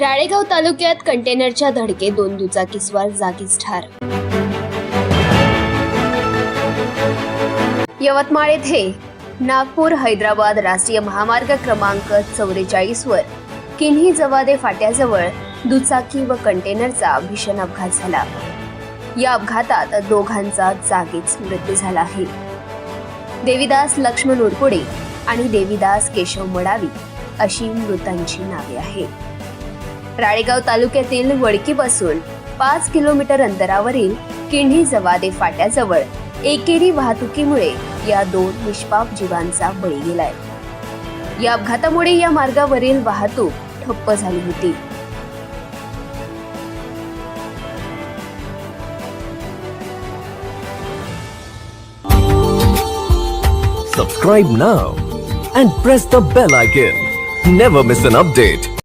राळेगाव तालुक्यात कंटेनरच्या धडके दोन दुचाकीस्वार जागीच ठार. यवतमाळ येथे नागपूर हैदराबाद राष्ट्रीय महामार्ग क्रमांक चौवेचाळीस वर किन्ही जवादे फाट्याजवळ दुचाकी व कंटेनरचा भीषण अपघात झाला. या अपघातात दोघांचा जागीच मृत्यू झाला आहे. देविदास लक्ष्मण उरपुडे आणि देविदास केशव मडावी अशी मृतांची नावे आहेत. राळेगाव तालुक्यातील वडकीपासून पाच किलोमीटर अंतरावरील किंढी जवादे फाट्याजवळ एकेरी वाहतुकीमुळे या दोन निष्पाप जीवांचा बळी गेलाय या अपघातामुळे या मार्गावरील वाहतूक ठप्प झाली होती Subscribe now and press the bell icon. Never miss an update.